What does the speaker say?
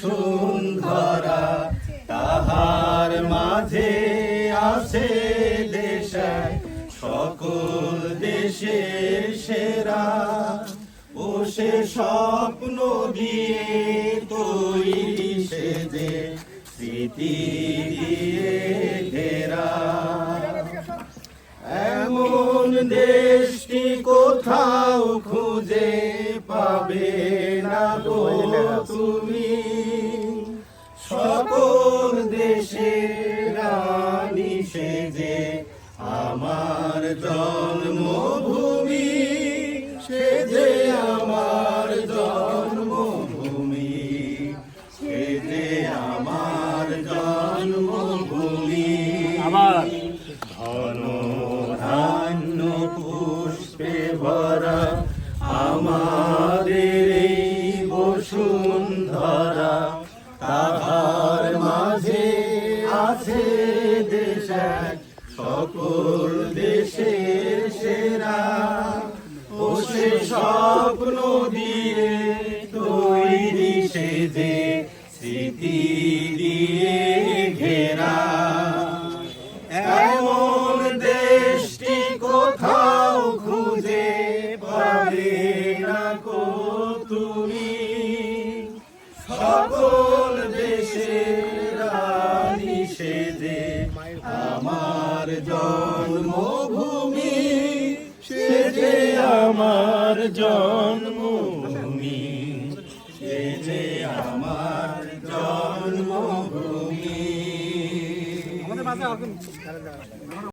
সুন্দরা তাহার মাঝে আছে দেশ সকল দেশে সেরা। ও সে স্বপ্ন দিয়ে তৈরি সে যে স্মৃতি দিয়ে ঘেরা। এমন দেশটি কোথাও তুমি সকল দেশের রানী সেজে আমার জন্মভূমি সেজে আমার জন্মভূমি সেজে আমার জন্মভূমি। আবার ধন ধান্য পুষ্পে ভরা আমাদের তাহার মাঝে আছে দেশ সকল দেশের সেরা। ও সে স্বপ্ন দিয়ে তৈরি সে যে স্মৃতি দিয়ে ঘেরা। দেশে যে আমার জন্মভূমি সে যে আমার জন্মভূমি সে যে আমার জন্মভূমি।